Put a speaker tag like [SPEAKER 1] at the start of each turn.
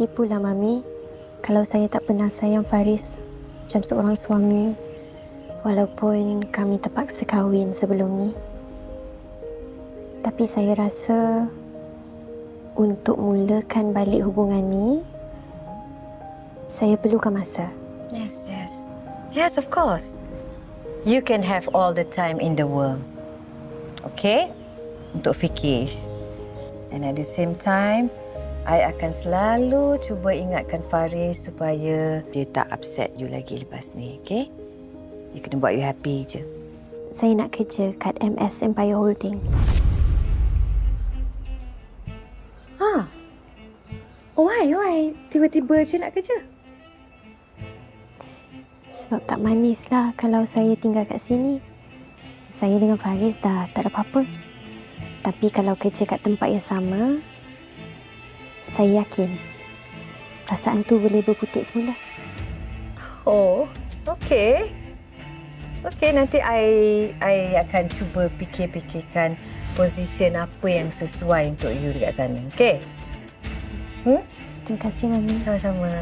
[SPEAKER 1] tertipulah, Mami. Kalau saya tak pernah sayang Faris macam seorang suami, walaupun kami terpaksa kahwin sebelum ni. Tapi saya rasa untuk mulakan balik hubungan ni, saya perlukan masa.
[SPEAKER 2] Yes, yes. Yes, of course. You can have all the time in the world. Okay? Untuk fikir. And at the same time, I akan selalu cuba ingatkan Faris supaya dia tak upset you lagi lepas ni, okay? You kena buat you happy je.
[SPEAKER 1] Saya nak kerja kat MS Empire Holding.
[SPEAKER 3] Ha. Why? Why? Tiba-tiba je nak kerja?
[SPEAKER 1] Sebab tak manis lah kalau saya tinggal kat sini. Saya dengan Faris dah tak ada apa-apa. Tapi kalau kerja kat tempat yang sama, saya yakin perasaan tu boleh berputik semula.
[SPEAKER 2] Oh, okay. Okay, nanti I I akan cuba fikir-fikirkan position apa yang sesuai untuk you dekat sana. Okay? Hmm?
[SPEAKER 1] Terima kasih, Mami.
[SPEAKER 2] Sama-sama.